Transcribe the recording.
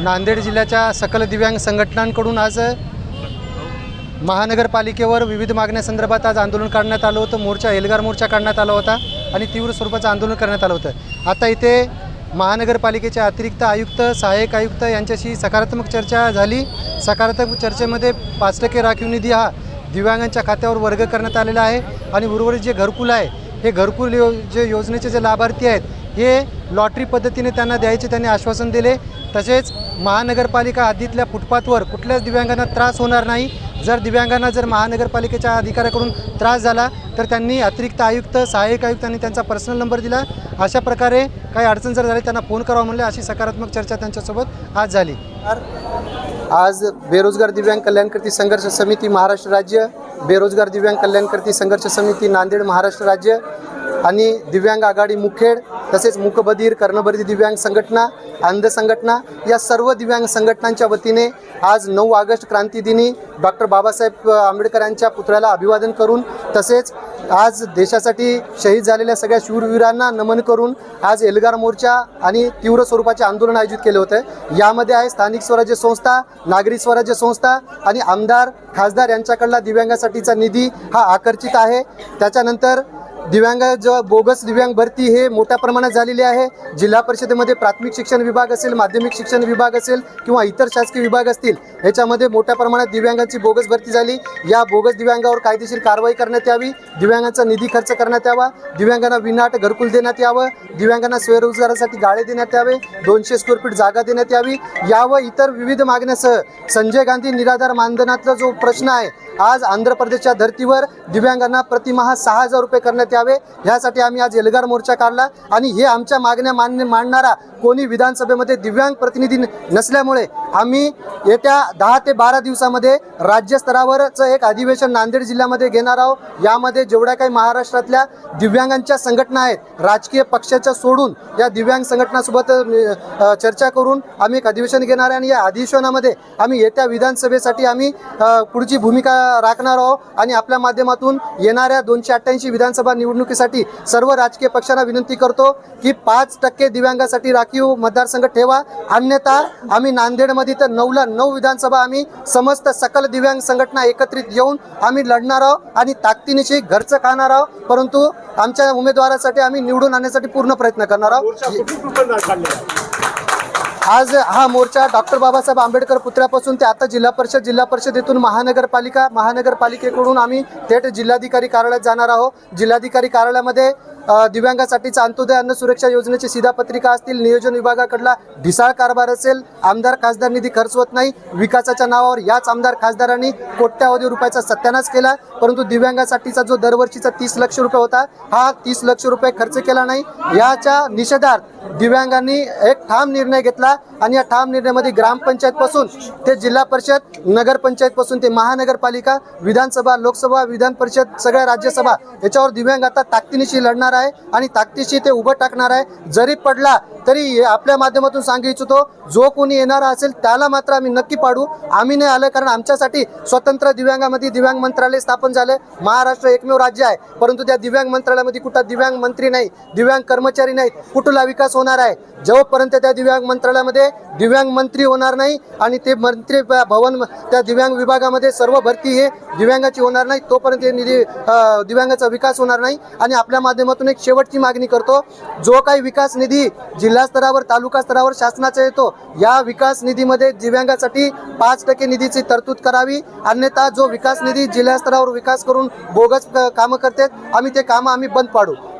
नांदेड जिल्ह्याच्या सकल दिव्यांग संघटनांकडून आज महानगरपालिकेवर विविध मागण्यासंदर्भात आज आंदोलन काढण्यात आलं होतं. मोर्चा एल्गार मोर्चा काढण्यात आला होता आणि तीव्र स्वरूपाचं आंदोलन करण्यात आलं होतं. आता इथे महानगरपालिकेचे अतिरिक्त आयुक्त सहाय्यक आयुक्त यांच्याशी सकारात्मक चर्चा झाली. सकारात्मक चर्चेमध्ये पाच टक्के राखीव निधी हा दिव्यांगांच्या खात्यावर वर्ग करण्यात आलेला आहे आणि उर्वरित जे घरकुल आहे हे घरकुल यो जे योजनेचे जे लाभार्थी आहेत हे लॉटरी पद्धतीने त्यांना द्यायचे त्यांनी आश्वासन दिले. तसेच महानगरपालिका हद्दीतल्या फुटपाथवर कुठल्याच दिव्यांगांना त्रास होणार नाही. जर दिव्यांगांना जर महानगरपालिकेच्या अधिकाऱ्याकडून त्रास झाला तर त्यांनी अतिरिक्त आयुक्त सहाय्यक आयुक्तांनी त्यांचा पर्सनल नंबर दिला. अशा प्रकारे काही अडचण जर झाली त्यांना फोन करावा म्हणले अशी सकारात्मक चर्चा त्यांच्यासोबत आज झाली. आज बेरोजगार दिव्यांग कल्याणकर्ती संघर्ष समिती महाराष्ट्र राज्य बेरोजगार दिव्यांग कल्याणकर्ती संघर्ष समिती नांदेड महाराष्ट्र राज्य आणि दिव्यांग आघाडी मुखेड तसेच मुकबधीर कर्णबधिर दिव्यांग संघटना अंध संघटना या सर्व दिव्यांग संघटनांच्या वतीने आज नऊ ऑगस्ट क्रांतीदिनी डॉक्टर बाबासाहेब आंबेडकर यांच्या पुतळ्याला अभिवादन करून तसेच आज देशासाठी शहीद झालेल्या सगळ्या शूरवीरांना नमन करून आज एल्गार मोर्चा आणि तीव्र स्वरूपाचे आंदोलन आयोजित केले होते. यामध्ये आहे स्थानिक स्वराज्य संस्था नागरी स्वराज्य संस्था आणि आमदार खासदार यांच्याकडला दिव्यांगासाठीचा निधी हा आकर्षित आहे. त्याच्यानंतर दिव्यांग जेव्हा बोगस दिव्यांग भरती हे मोठ्या प्रमाणात झालेली आहे. जिल्हा परिषदेमध्ये प्राथमिक शिक्षण विभाग असेल माध्यमिक शिक्षण विभाग असेल किंवा इतर शासकीय विभाग असतील ह्याच्यामध्ये मोठ्या प्रमाणात दिव्यांगांची बोगस भरती झाली. या बोगस दिव्यांगावर कायदेशीर कारवाई करण्यात यावी दिव्यांगांचा निधी खर्च करण्यात यावा दिव्यांगांना विनाट घरकुल देण्यात यावं दिव्यांगांना स्वयंरोजगारासाठी गाळे देण्यात यावे दोनशे स्क्वेअर फीट जागा देण्यात यावी. यावं इतर विविध मागण्यासह संजय गांधी निराधार मानधनातला जो प्रश्न आहे आज आंध्र प्रदेशच्या धर्तीवर दिव्यांगांना प्रतिमाहा सहा हजार रुपये करण्यात यावे. ह्यासाठी आम्ही आज एल्गार मोर्चा काढला. आणि हे आमच्या मागण्या मान्य मांडणारा कोणी विधानसभेमध्ये दिव्यांग प्रतिनिधी नसल्यामुळे आम्ही येत्या दहा ते बारा दिवसामध्ये राज्यस्तरावरचं एक अधिवेशन नांदेड जिल्ह्यामध्ये घेणार आहोत. यामध्ये जेवढ्या काही महाराष्ट्रातल्या दिव्यांगांच्या संघटना आहेत राजकीय पक्षाच्या सोडून या दिव्यांग संघटनासोबत चर्चा करून आम्ही एक अधिवेशन घेणार आहे आणि या अधिवेशनामध्ये आम्ही येत्या विधानसभेसाठी आम्ही पुढची भूमिका राखणार आहोत आणि आपल्या माध्यमातून येणाऱ्या दोनशे अठ्ठ्याऐंशी विधानसभा निवडणुकीसाठी सर्व राजकीय पक्षांना विनंती करतो की पाच टक्के दिव्यांगासाठी राखीव मतदारसंघ ठेवा. अन्यथा आम्ही नांदेड नांदेडमध्ये तर नऊला नऊ विधानसभा आम्ही समस्त सकल दिव्यांग संघटना एकत्रित येऊन आम्ही लढणार आहोत आणि ताकदीनिशी घरचं खाणार आहोत. परंतु आमच्या उमेदवारासाठी आम्ही निवडून आणण्यासाठी पूर्ण प्रयत्न करणार आहोत. आज हा मोर्चा डॉक्टर बाबासाहेब आंबेडकर पुतळ्यापासून ते आता जिल्हा परिषद जिल्हा परिषदेतून महानगरपालिका महानगरपालिकेकडून आम्ही थेट जिल्हाधिकारी कार्यालयात जाणार आहोत. जिल्हाधिकारी कार्यालयामध्ये दिव्यांगासाठीचा अंत्योदय अन्न सुरक्षा योजनेची शिधापत्रिका असतील नियोजन विभागाकडला ढिसाळ कारभार असेल आमदार खासदार निधी खर्च होत नाही विकासाच्या नावावर याच आमदार खासदारांनी कोट्यावधी रुपयाचा सत्यानाश केला परंतु दिव्यांगासाठीचा जो दरवर्षीचा तीस लक्ष रुपये होता हा तीस लक्ष रुपये खर्च केला नाही. याच्या निषेधार्थ दिव्यांगांनी एक ठाम निर्णय घेतला आणि या ठाम निर्णयामध्ये ग्रामपंचायतपासून ते जिल्हा परिषद नगरपंचायतपासून ते महानगरपालिका विधानसभा लोकसभा विधान परिषद सगळ्या राज्यसभा याच्यावर दिव्यांग आता ताकदीनिशी लढणार आहे आणि ताकदीशी ते उभं टाकणार आहे. जरी पडला तरी हे आपल्या माध्यमातून सांगू इच्छितो जो कोणी येणारा असेल त्याला मात्र आम्ही नक्की पाडू. आम्ही नाही आलं कारण आमच्यासाठी स्वतंत्र दिव्यांगामध्ये दिव्यांग मंत्रालय स्थापन झालं. महाराष्ट्र एकमेव राज्य आहे परंतु त्या दिव्यांग मंत्रालयामध्ये कुठं दिव्यांग मंत्री नाही दिव्यांग कर्मचारी नाहीत कुठला विकास होणार आहे. जोपर्यंत त्या दिव्यांग मंत्रालयामध्ये दिव्यांग मंत्री होणार नाही आणि ते मंत्री भवन त्या दिव्यांग विभागामध्ये सर्व भरती हे दिव्यांगाची होणार नाही तोपर्यंत हे निधी दिव्यांगाचा विकास होणार नाही. आणि आपल्या माध्यमातून एक शेवटची मागणी करतो जो काही विकास निधी जिल्हा स्तरावर तालुका स्तरावर शासनाचा येतो या विकास निधीमध्ये दिव्यांगासाठी पाच टक्के निधीची तरतूद करावी. अन्यथा जो विकास निधी जिल्हा स्तरावर विकास करून बोगस कामं करतात आम्ही ते कामं आम्ही बंद पाडू.